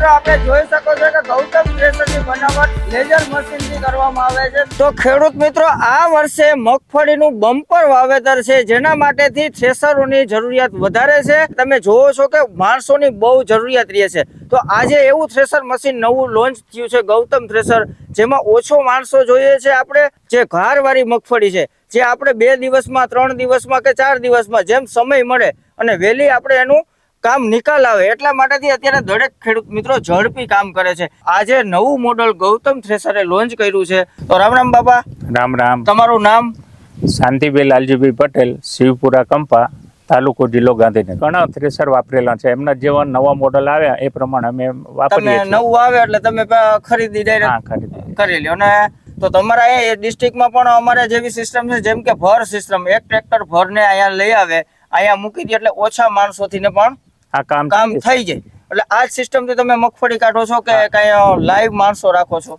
મિત્રો, આપણે જોઈ શકો છો કે ગૌતમ બનાવટ લેઝર મશીનથી કરવામાં આવે છે. તો ખેડૂત મિત્રો, આ વર્ષે મગફળીનું બમ્પર વાવેતર છે, જેના માટેથી થ્રેસરોની જરૂરિયાત વધારે છે. તમે જોવો છો કે માણસોની બહુ જરૂરિયાત રહે છે. તો આજે એવું થ્રેસર મશીન નવું લોન્ચ થયું છે, ગૌતમ થ્રેસર જેમાં ઓછો માણસો જોઈએ છે આપણે, જે ઘારવાળી મગફળી છે, જે આપણે બે દિવસમાં, ત્રણ દિવસમાં કે ચાર દિવસમાં જેમ સમય મળે અને વહેલી આપણે એનું કામ નિકાલ આવે એટલા માટેથી અત્યારે દરેક ખેડૂત મિત્રો ઝડપી કામ કરે છે. આજે નવું મોડલ ગૌતમ થ્રેસરે લોન્ચ કર્યું છે. તો રામ રામ બાપા રામ રામ. તમારું નામ? શાંતિભાઈ લાલજીભાઈ પટેલ શિવપુરા કંપા તાલુકો જિલ્લો ગાંધીનગર. ઘણા થ્રેસર વાપરેલા છે. એમના જેવા નવા મોડલ આવ્યા એ પ્રમાણે અમે વાપરીએ છીએ. નવું આવે એટલે તમે ખરીદી ડાયરેક્ટ ખરીદી કરી લ્યો. અને તો તમારા એ ડિસ્ટ્રિક્ટમાં પણ અમારે જેવી સિસ્ટમ છે જેમ કે ભર સિસ્ટમ એક ટ્રેક્ટર ભરને અહીંયા લઈ આવે અહીંયા મૂકી દે એટલે ઓછા માણસોથી ને પણ આ કામ કામ થઈ જાય. એટલે આ જ સિસ્ટમથી તમે મગફળી કાઢો છો કે કઈ લાઈવ માણસો રાખો છો?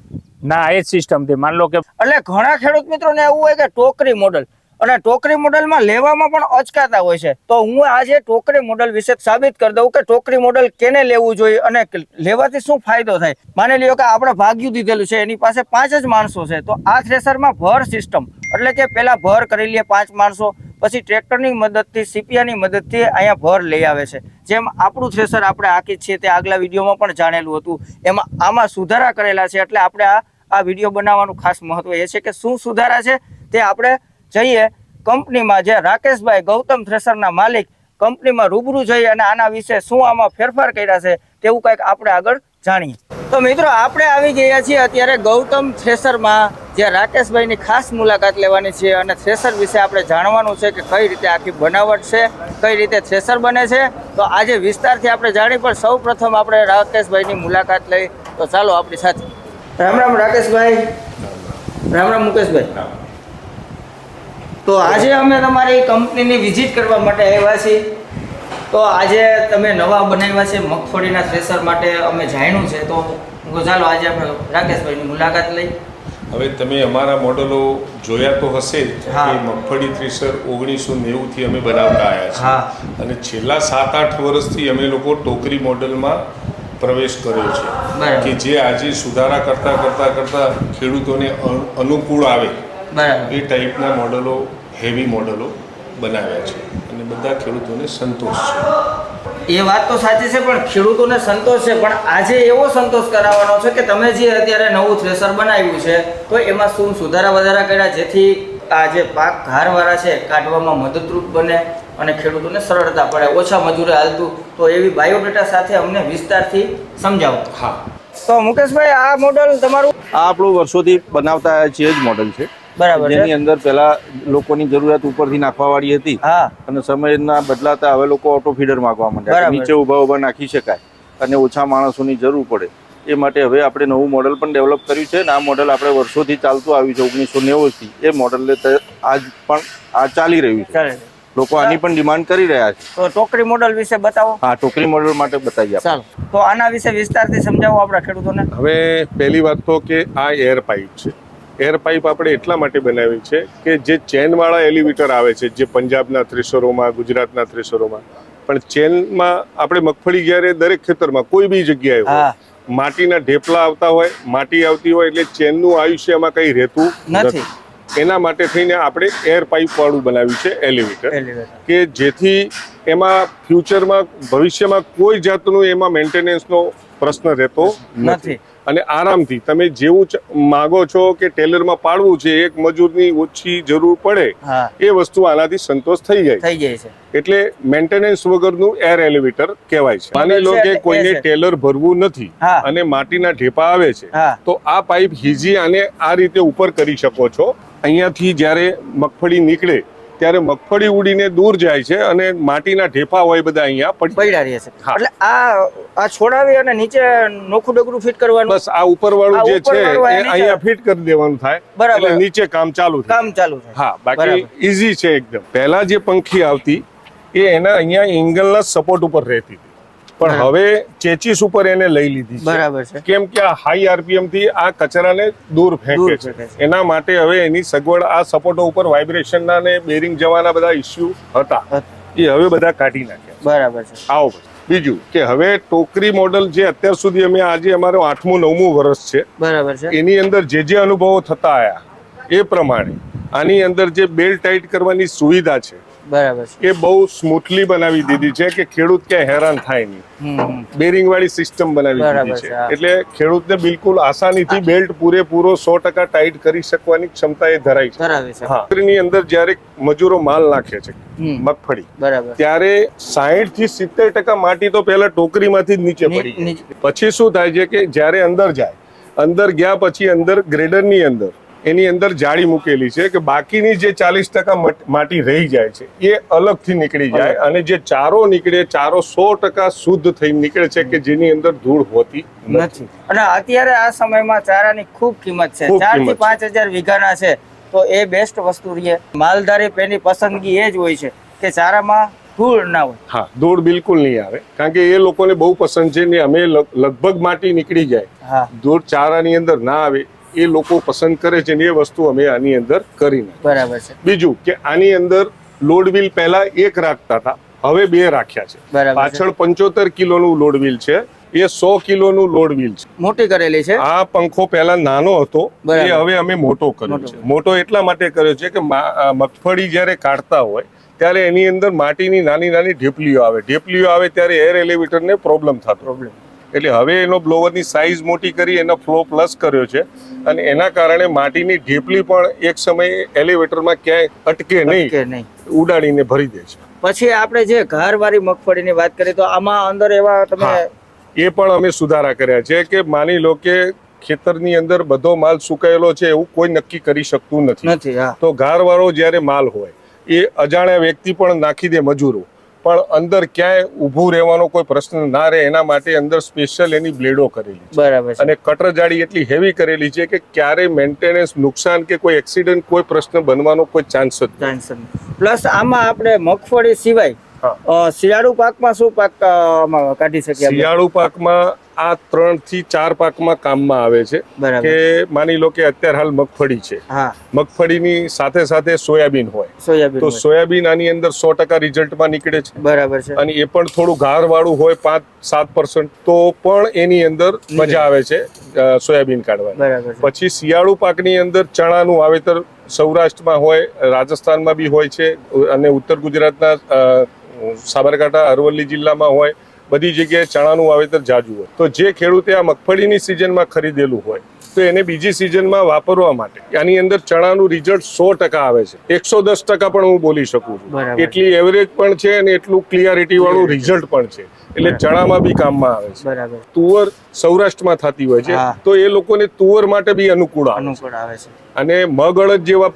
ના એ જ સિસ્ટમથી માન લો કે એટલે ઘણા ખેડૂત મિત્રોને એવું હોય કે ટોકરી મોડલ અને ટોકરી મોડલમાં લેવામાં પણ અચકાતા હોય છે. તો હું આજે ટોકરી મોડલ વિશે સાબિત કરી દઉં કે ટોકરી મોડલ કેને લેવું જોઈએ અને લેવાથી શું ફાયદો થાય. માની લ્યો કે આપણે ભાગ્યું દીધેલું છે એની પાસે પાંચ જ માણસો છે. તો આ થ્રેસરમાં ભર સિસ્ટમ એટલે કે પેલા ભર કરી લઈએ પાંચ માણસો. પછી ટ્રેક્ટરની મદદથી સીપિયાની મદદથી અહીંયા ભર લઈ આવે છે. જેમ આપણું થ્રેસર આપણે આખી છીએ તે આગલા વિડીયોમાં પણ જાણેલું હતું. એમાં આમાં સુધારા કરેલા છે એટલે આપણે આ આ વીડિયો બનાવવાનું ખાસ મહત્વ એ છે કે શું સુધારા છે તે આપણે જઈએ કંપનીમાં જે રાકેશભાઈ ગૌતમ થ્રેસરના માલિક કંપનીમાં રૂબરૂ જઈ અને આના વિશે શું આમાં ફેરફાર કર્યા છે તેવું કંઈક આપણે આગળ જાણીએ. તો મિત્રો, આપણે આવી ગયા છીએ અત્યારે ગૌતમ થ્રેસરમાં જે રાકેશભાઈની ખાસ મુલાકાત લેવાની છે અને થ્રેસર વિશે આપણે જાણવાનું છે કે કઈ રીતે આખી બનાવટ છે, કઈ રીતે થ્રેસર બને છે, તો આજે વિસ્તારથી આપણે જાણી પણ સૌ પ્રથમ આપણે રાકેશભાઈની મુલાકાત લઈ. તો ચાલો આપણી સાથે. રામ રામ રાકેશભાઈ. રામ રામ મુકેશભાઈ. તો આજે અમે તમારી કંપનીની વિઝિટ કરવા માટે આવ્યા છીએ. તો આજે તમે નવા બનાવ્યા છે મગફળીના થ્રેસર માટે અમે જાણ્યું છે. તો ચાલો આજે આપણે રાકેશભાઈની મુલાકાત લઈ. હવે તમે અમારા મોડલો જોયા તો હશે. કે મગફળી થ્રેસર ઓગણીસો નેવુંથી અમે બનાવતા આવ્યા હા. અને છેલ્લા સાત આઠ વર્ષથી અમે લોકો ટોકરી મોડલમાં પ્રવેશ કર્યો છે. કે જે આજે સુધારા કરતાં કરતાં કરતાં ખેડૂતોને અનુકૂળ આવે એ ટાઈપના મોડલો હેવી મોડલો બનાવ્યા છે અને બધા ખેડૂતોને સંતોષ છે એ વાત તો સાચી છે પણ ખેડૂતોને સંતોષ છે. પણ આજે એવો સંતોષ કરાવવાનો છે કે તમે જે અત્યારે નવું થ્રેસર બનાવ્યું છે તો એમાં શું સુધારા વધારા કર્યા જેથી આ જે પાક ઘારવાળા છે કાઢવામાં મદદરૂપ બને અને ખેડૂતોને સરળતા પડે ઓછા મજૂરે હાલતું. તો એવી બાયોડેટા સાથે અમને વિસ્તારથી સમજાવો. હા. તો મુકેશભાઈ આ મોડલ તમારું? આ આપણું વર્ષોથી બનાવતા છીએ જ મોડલ છે. બરાબર જેની અંદર પહેલા લોકોની જરૂરિયાત ઉપરથી નાખવાવાળી હતી અને સમયના બદલાતા હવે લોકો ઓટો ફીડર માંગવા માંડ્યા નીચે ઊભા ઊભા નાખી શકાય અને ઓછા માણસોની જરૂર પડે. એ માટે હવે આપણે નવું મોડલ પણ ડેવલપ કર્યું છે અને આ મોડલ આપણે વર્ષોથી ચાલતું આવ્યું છે ઓગણીસો નેવુંથી. એ મોડલ આજ પણ આ ચાલી રહ્યું છે. લોકો આની પણ ડિમાન્ડ કરી રહ્યા છે. તો ટોકરી મોડલ વિશે બતાવો. હા ટોકરી મોડલ માટે બતાવીએ. ચાલો. તો આના વિશે વિસ્તારથી સમજાવો આપણા ખેડૂતોને. હવે પહેલી વાત તો કે આ એર પાઇપ છે. એર પાઇપ આપણે એટલા માટે બનાવી છે કે જે ચેનવાળા એલિવેટર આવે છે જે પંજાબના થ્રેસરોમાં ગુજરાતના થ્રેસરોમાં પણ ચેનમાં આપણે મગફળી જ્યારે દરેક ખેતરમાં કોઈ બી જગ્યાએ હોય માટીના ઢેપલા આવતા હોય માટી આવતી હોય એટલે ચેનનું આયુષ્ય એમાં કંઈ રહેતું નથી. એના માટે થઈને આપણે એર પાઇપ વાળું બનાવ્યું છે એલિવેટર. કે જેથી એમાં ફ્યુચરમાં ભવિષ્યમાં કોઈ જાતનું એમાં મેન્ટેનન્સનો પ્રશ્ન રહેતો નથી. અને આરામથી તમે જેવું માગો છો કે ટેલરમાં પાડવું છે એક મજૂરની ઓછી જરૂર પડે એ વસ્તુ આનાથી સંતોષ થઈ જાય. થઈ જાય છે. એટલે મેન્ટેનન્સ વગરનું એર એલિવેટર કહેવાય છે. માની લો કે કોઈને ટેલર ભરવું નથી અને માટીના ઢેપા આવે છે તો આ પાઇપ હીજી આને આ રીતે ઉપર કરી શકો છો. અહીંયાથી જ્યારે મગફળી નીકળે ત્યારે મગફળી ઉડીને દૂર જાય છે અને માટીના ઢેફા હોય બધા અહીંયા પડી પડ્યા રહે છે. એટલે આ આ છોડાવી અને નીચે નોખું ડગરું ફિટ કરવાનું? બસ આ ઉપર વાળું જે છે એ અહીંયા ફિટ કરી દેવાનું થાય બરાબર. એટલે નીચે કામ ચાલુ કામ ચાલુ હા બાકી બરાબર. ઈઝી છે એકદમ. પહેલા જે પંખી આવતી એ એના અહીંયા એંગલના સપોર્ટ ઉપર રહેતી હતી. પણ હવે ચેચીસ ઉપર એને લઈ લીધી છે. બરાબર છે. કેમ કે આ હાઈ આરપીએમથી આ કચરાને દૂર ફેંકે છે. એના માટે હવે એની સગવડ આ સપોર્ટો ઉપર વાઇબ્રેશનના ને બેરિંગ જવાના બધા ઇસ્યુ હતા. એ હવે બધા કાઢી નાખ્યા બરાબર છે. આવો બીજું કે હવે ટોકરી મોડલ જે અત્યાર સુધી અમે આજે અમારો આઠમું નવમું વર્ષ છે. બરાબર છે. એની અંદર જે જે અનુભવો થતા આવ્યા એ પ્રમાણે આની અંદર જે બેલ્ટ ટાઈટ કરવાની સુવિધા છે બરાબર છે. એ બહુ સ્મૂથલી બનાવી દીધી છે કે ખેડૂત ક્યાંય હેરાન થાય નહીં. બેરિંગ વાળી સિસ્ટમ બનાવી દીધી છે. એટલે ખેડૂતને બિલકુલ આસાનીથી બેલ્ટ પૂરેપૂરો સો ટકા ટાઈટ કરી શકવાની ક્ષમતા એ ધરાય છે. ફેક્ટરીની ની અંદર જ્યારે મજૂરો માલ નાખે છે મગફળી બરાબર. ત્યારે સાહીઠથી સિત્તેર ટકા માટી તો પહેલા ટોકરીમાંથી જ નીચે પડી પછી શું થાય છે કે જ્યારે અંદર જાય અંદર ગયા પછી અંદર ગ્રેડરની અંદર એની અંદર જાળી મૂકેલી છે કે બાકીની જે ચાલીસ ટકા માટી રહી જાય છે એ અલગથી નીકળી જાય અને જે ચારો નીકળે ચારો સો ટકા શુદ્ધ થઈ નીકળે છે કે જેની અંદર ધૂળ હોતી નથી. અને અત્યારે આ સમયમાં ચારાની ખૂબ કિંમત છે. ચારથી પાંચ હજાર વીઘાના છે. તો એ બેસ્ટ વસ્તુ રહે માલધારી પેની પસંદગી એ જ હોય છે કે ચારામાં ધૂળ ના હોય. હા ધૂળ બિલકુલ નહીં આવે. કારણ કે એ લોકોને બહુ પસંદ છે ને અમે લગભગ માટી નીકળી જાય. હા. ધૂળ ચારાની અંદર ના આવે એ લોકો પસંદ કરે છે ને એ વસ્તુ અમે આની અંદર કરી બરાબર છે. બીજું કે આની અંદર લોડ વ્હીલ પહેલા એક રાખતા હતા હવે બે રાખ્યા છે. પાછળ પંચોતેર કિલોનું લોડ વ્હીલ છે એ સો કિલોનું લોડ વ્હીલ છે. મોટી કરેલી છે? આ પંખો પહેલા નાનો હતો એ હવે અમે મોટો કર્યો. છે. મોટો એટલા માટે કર્યો છે કે મગફળી જ્યારે કાઢતા હોય ત્યારે એની અંદર માટીની નાની નાની ઢેપલીઓ આવે. ઢેપલીઓ આવે ત્યારે એર એલિવેટરને પ્રોબ્લેમ થતો. પ્રોબ્લેમ એટલે હવે એનો બ્લોવરની સાઇઝ મોટી કરી એનો ફ્લો પ્લસ કર્યો છે. અને એના કારણે માટીની ઢેપલી પણ એક સમયે એલિવેટરમાં ક્યાંય અટકે નહીં. ઉડાડીને ભરી દે છે. પછી આપણે જે ઘરવાળી મગફળીની વાત કરીએ તો આમાં અંદર એવા તમે એ પણ અમે સુધારા કર્યા છે કે માની લો કે ખેતરની અંદર બધો માલ સુકાયેલો છે એવું કોઈ નક્કી કરી શકતું નથી. નથી તો ઘારવાળો જ્યારે માલ હોય એ અજાણ્યા વ્યક્તિ પણ નાખી દે મજૂરો. પણ અંદર ક્યાંય ઊભું રહેવાનો કોઈ પ્રશ્ન ના રહે એના માટે અંદર સ્પેશિયલ એની બ્લેડો કરેલી છે. બરાબર અને કટર જાળી એટલી હેવી કરેલી છે કે ક્યારેય મેન્ટેનન્સ નુકસાન કે કોઈ એક્સિડન્ટ કોઈ પ્રશ્ન બનવાનો કોઈ ચાન્સ જ ચાન્સ પ્લસ આમાં આપણે મગફળી સિવાય શિયાળુ પાકમાં શું પાક કાઢી શકીએ શિયાળુ પાકમાં આ ત્રણથી ચાર પાકમાં કામમાં આવે છે. કે માની લો કે અત્યારે હાલ મગફળી છે. હા. મગફળીની સાથે સાથે સોયાબીન હોય. તો સોયાબીન આની અંદર સો ટકા રિઝલ્ટમાં નીકળે છે. બરાબર છે. અને એ પણ થોડું ઘાર વાળું હોય પાંચ સાત પર્સન્ટ તો પણ એની અંદર મજા આવે છે સોયાબીન કાઢવાની. પછી શિયાળુ પાકની અંદર ચણાનું વાવેતર સૌરાષ્ટ્રમાં હોય રાજસ્થાનમાં બી હોય છે અને ઉત્તર ગુજરાતના સાબરકાંઠા અરવલ્લી જિલ્લામાં હોય બધી જગ્યાએ ચણાનું વાવેતર જાજુ હોય. તો જે ખેડૂતે આ મગફળીની સિઝનમાં ખરીદેલું હોય તો એને બીજી સિઝનમાં વાપરવા માટે આની અંદર ચણાનું રિઝલ્ટ સો ટકા આવે છે. એકસો દસ ટકા પણ હું બોલી શકું છું. એટલી એવરેજ પણ છે અને એટલું ક્લિયરિટી વાળું રિઝલ્ટ પણ છે. એટલે ચણામાં બી કામમાં આવે છે. બરાબર. તુવર સૌરાષ્ટ્રમાં થતી હોય છે તો એ લોકોને તુવર માટે બી અનુકૂળ આવે છે. અનુકૂળ આવે છે. અને મગ અડદ જેવા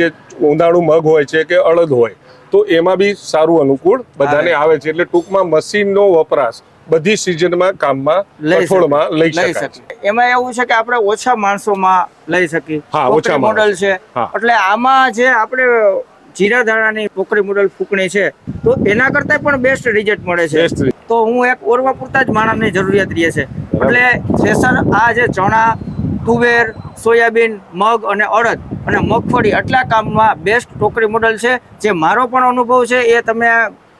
જે ઉનાળુ મગ હોય છે કે અડદ હોય તો એમાં બી સારું અનુકૂળ બધાને આવે છે. એટલે ટૂંકમાં મશીનનો વપરાશ બધી સિઝનમાં કામમાં કઠોળમાં લઈ શકાય એમાં એવું છે કે આપણે ઓછા માણસોમાં લઈ શકીએ. હા, ઓછા મોડલ છે. એટલે આમાં જે આપણે જીરા ધાણાની પોકરી મોડલ ફૂંકણી છે તો એના કરતા પણ બેસ્ટ રિઝલ્ટ મળે છે. તો હું એક ઓરવા પૂરતા જ માણસની જરૂરિયાત રહે છે. એટલે થ્રેસર આ જે ચણા તુવેર સોયાબીન મગ અને અડદ. અને મગફળી આટલા કામમાં બેસ્ટ ટોકરી મોડલ છે. જે મારો પણ અનુભવ છે એ તમે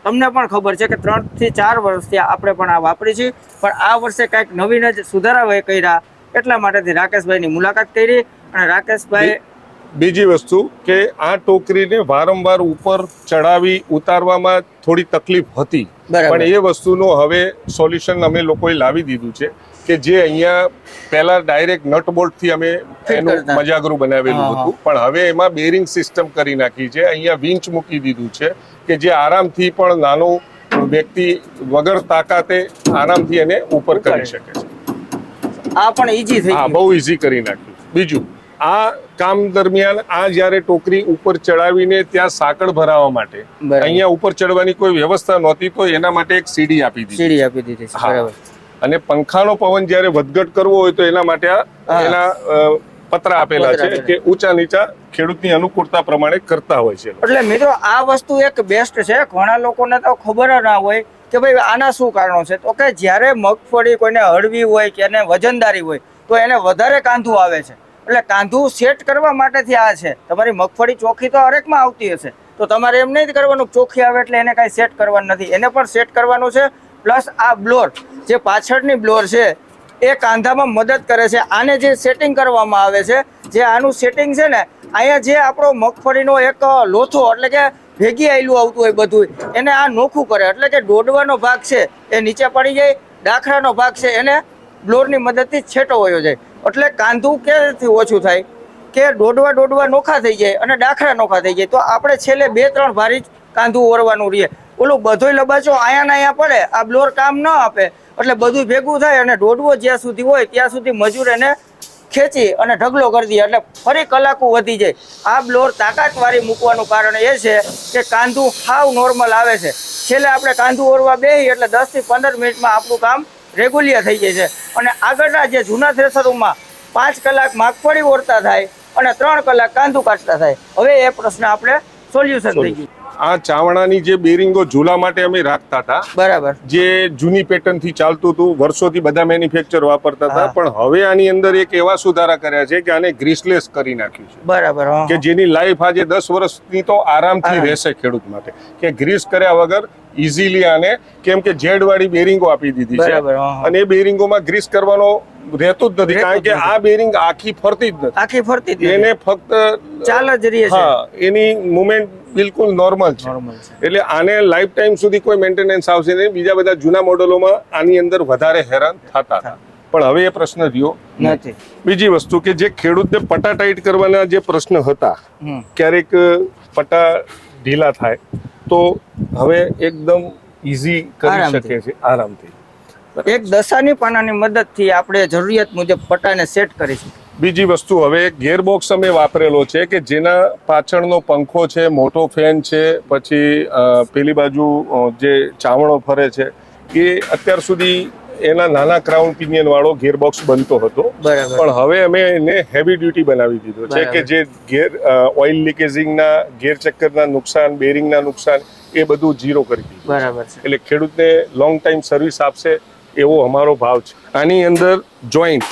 તમને પણ ખબર છે કે ત્રણથી ચાર વર્ષથી આપણે પણ આ વાપરી છીએ. પણ આ વર્ષે કંઈક નવીન જ સુધારા કર્યા. એટલા માટેથી રાકેશભાઈની મુલાકાત કરી અને રાકેશભાઈ બીજી વસ્તુ કે આ ટોકરીને વારંવાર ઉપર ચડાવી ઉતારવામાં થોડી તકલીફ હતી. પણ એ વસ્તુનું હવે સોલ્યુશન અમે લોકોએ લાવી દીધું છે. કે જે અહીંયા પહેલા ડાયરેક્ટ નટ બોલ્ટથી અમે એનું મજાગરું બનાવેલું. હતું. પણ હવે એમાં બેરિંગ સિસ્ટમ કરી નાખી છે. અહીંયા વિંચ મૂકી દીધું છે કે જે આરામથી પણ નાનો વ્યક્તિ વગર તાકાતે આરામથી એને ઉપર કરી શકે છે. આ પણ ઈઝી થઈ હા બહુ ઈઝી કરી નાખ્યું. બીજું આ કામ દરમિયાન આ જ્યારે ટોકરી ઉપર ચડાવીને ત્યાં સાંકળ ભરાવા માટે અહીંયા ઉપર ચડવાની કોઈ વ્યવસ્થા નહોતી તો એના માટે એક સીડી આપી દીધી સીડી આપી દીધી બરાબર. અને પંખાનો પવન જ્યારે વધઘટ કરવો હોય તો એના માટે આ એના પત્ર આપેલા છે. કે ઊંચા નીચા ખેડૂતની અનુકૂળતા પ્રમાણે કરતા હોય છે એટલે મિત્રો આ વસ્તુ એક બેસ્ટ છે. ઘણા લોકોને તો ખબર ના હોય કે ભાઈ આના શું કારણો છે? તો કે જ્યારે મગફળી કોઈને હળવી હોય કે એને વજનદારી હોય તો એને વધારે કાંધું આવે છે. એટલે કાંધું સેટ કરવા માટેથી આ છે. તમારી મગફળી ચોખ્ખી તો હરેકમાં આવતી હશે. તો તમારે એમ નહીં કરવાનું ચોખ્ખી આવે એટલે એને કાંઈ સેટ કરવાનું નથી. એને પણ સેટ કરવાનું છે. પ્લસ આ બ્લોર જે પાછળની બ્લોર છે, એ કાંધામાં મદદ કરે છે. આને જે સેટિંગ કરવામાં આવે છે, જે આનું સેટિંગ છે ને, અહીંયા જે આપણો મગફળીનો એક લોથો એટલે કે ભેગી આવેલું આવતું હોય બધું એને આ નોખું કરે. એટલે કે દોડવાનો ભાગ છે, એ નીચે પડી જાય, દાખલાનો ભાગ છે, એને બ્લોરની મદદથી છેટો વયો જાય. એટલે કાંધું ક્યાંથી ઓછું થાય? કે દોડવા દોડવા નોખા થઈ જાય અને દાખલા નોખા થઈ જાય. તો આપણે છેલ્લે બે ત્રણ ભારી કાંધું ઓરવાનું રહીએ ઓલું બધોય લબાચો આયા ને આયા પડે, આ બ્લોર કામ ન આપે. એટલે બધું ભેગું થાય અને ઢોઢવો જ્યાં સુધી હોય ત્યાં સુધી મજૂર એને ખેંચી અને ઢગલો કરી દે. એટલે ફરી કલાકો વધી જાય. આ બ્લોર તાકાતવાળી મૂકવાનું કારણ એ છે કે કાંધું હાવ નોર્મલ આવે છે. છેલ્લે આપણે કાંધું ઓરવા બેસી એટલે દસથી પંદર મિનિટમાં આપણું કામ રેગ્યુલિયર થઈ જાય છે. અને આગળના જે જૂના થ્રેસરોમાં પાંચ કલાક માગફળી ઓરતા થાય અને ત્રણ કલાક કાંધું કાઢતા થાય. હવે એ પ્રશ્ન આપણે સોલ્યુશન થઈ ગયું. આ ચાવણાની જે બેરિંગો ઝૂલા માટે અમે રાખતા હતા બરાબર. જે જૂની પેટર્નથી ચાલતું હતું વર્ષોથી બધા મેન્યુફેક્ચર વાપરતા હતા પણ હવે આની અંદર એક એવા સુધારા કર્યા છે કે આને ગ્રીસલેસ કરી નાખ્યું છે. બરાબર કે જેની લાઈફ આજે દસ વર્ષની તો આરામથી રહેશે ખેડૂત માટે. કે ગ્રીસ કર્યા વગર ઇઝીલી આને કેમ કે જેડ વાળી બેરિંગો આપી દીધી છે. અને એ બેરિંગોમાં ગ્રીસ કરવાનો રહેતું જ નથી કારણ કે આ બેરિંગ આખી ફરતી જ નથી. આખી ફરતી જ એને ફક્ત ચાલ જ રહી છે. એની મુવમેન્ટ બિલકુલ નોર્મલ છે. એટલે આને લાઈફ ટાઈમ સુધી કોઈ મેન્ટેનન્સ આવશે નહીં. બીજા બધા જૂના મોડેલોમાં આની અંદર વધારે હેરાન થતા હતા. પણ હવે એ પ્રશ્ન રહ્યો નથી. બીજી વસ્તુ કે જે ખેડૂતને પટ્ટા ટાઈટ કરવાના જે પ્રશ્ન હતા ક્યારેક પટ્ટા ઢીલા થાય તો હવે એકદમ ઇઝી કરી. શકે છે આરામથી. એક દશાની પાનાની મદદથી આપણે જરૂરિયાત મુજબ પટ્ટાને સેટ કરીશું બીજી વસ્તુ હવે ગેરબોક્સ અમે વાપરેલો છે કે જેના પાછળનો પંખો છે મોટો ફેન છે પછી પેલી બાજુ જે ચાવણો ફરે છે એ અત્યાર સુધી એના નાના ક્રાઉન પિનિયન વાળો ગેરબોક્સ બનતો હતો. પણ હવે અમે એને હેવી ડ્યુટી બનાવી દીધો છે કે જે ગેર ઓઇલ લીકેજિંગના ગેર ચક્કરના નુકસાન બેરિંગના નુકસાન એ બધું ઝીરો કરી દીધું બરાબર એટલે ખેડૂતને લોંગ ટાઈમ સર્વિસ આપશે એવો અમારો ભાવ છે. આની અંદર જોઈન્ટ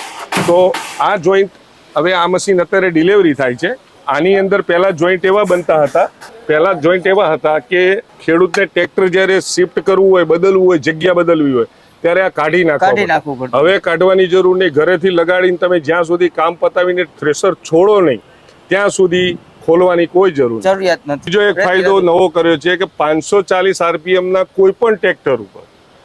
તો આ જોઈન્ટ હવે આ મશીન અત્યારે ડિલિવરી થાય છે. આની અંદર પહેલા જોઈન્ટ એવા બનતા હતા. પહેલા જોઈન્ટ એવા હતા કે ખેડૂતને ટ્રેક્ટર જ્યારે શિફ્ટ કરવું હોય બદલવું હોય જગ્યા બદલવી હોય ત્યારે આ કાઢી નાખવું હવે કાઢવાની જરૂર નહીં. ઘરેથી લગાડીને તમે જ્યાં સુધી કામ પતાવીને થ્રેસર છોડો નહીં ત્યાં સુધી ખોલવાની કોઈ જરૂર જરૂરિયાત નથી. બીજો એક ફાયદો નવો કર્યો છે કે પાંચસો ચાલીસ આરપીએમ ના કોઈ પણ ટ્રેક્ટર ઉપર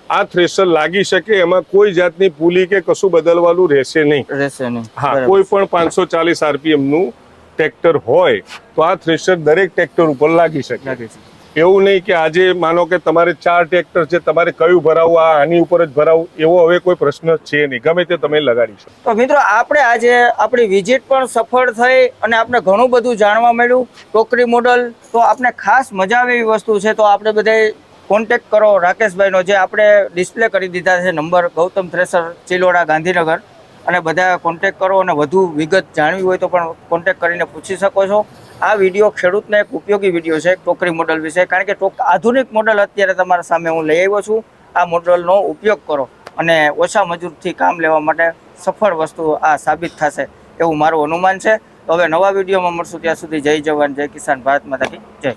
આ થ્રેશર લાગી શકે એમાં કોઈ જાતની પુલી કે કશું બદલવાનું રહેશે નહીં. રહેશે નહીં. હા કોઈ પણ પાંચસો ચાલીસ આરપીએમનું ટ્રેક્ટર હોય તો આ થ્રેશર દરેક ટ્રેક્ટર ઉપર લાગી શકે. એવું નહીં કે આજે માનો કે તમારે ચાર ટ્રેક્ટર છે તમારે કયું ભરાવવું આ આની ઉપર જ ભરાવવું એવો હવે કોઈ પ્રશ્ન છે નહીં. ગમે તે તમે લગાડી શકો. તો મિત્રો આપણે આજે આપણી વિઝિટ પણ સફળ થઈ અને આપણે ઘણું બધું જાણવા મળ્યું ટોકરી મોડલ. તો આપણે ખાસ મજા આવે એવી વસ્તુ છે. તો આપણે બધાય કોન્ટેક્ટ કરો રાકેશભાઈનો, જે આપણે ડિસ્પ્લે કરી દીધા છે નંબર ગૌતમ થ્રેસર ચિલોડા, ગાંધીનગર. અને બધા કોન્ટેક્ટ કરો અને વધુ વિગત જાણવી હોય તો પણ કોન્ટેક્ટ કરીને પૂછી શકો છો. આ વીડિયો ખેડૂતને એક ઉપયોગી વીડિયો છે ટોકરી મોડલ વિશે. કારણ કે ટોક, આધુનિક મોડલ અત્યારે તમારા સામે હું લઈ આવ્યો છું. આ મોડલનો ઉપયોગ કરો અને ઓછા મજૂરથી કામ લેવા માટે સફળ વસ્તુ આ સાબિત થશે એવું મારું અનુમાન છે. તો હવે નવા વિડીયોમાં મળશું, ત્યાં સુધી જય જવાન, જય કિસાન ભારત માતાજી જય.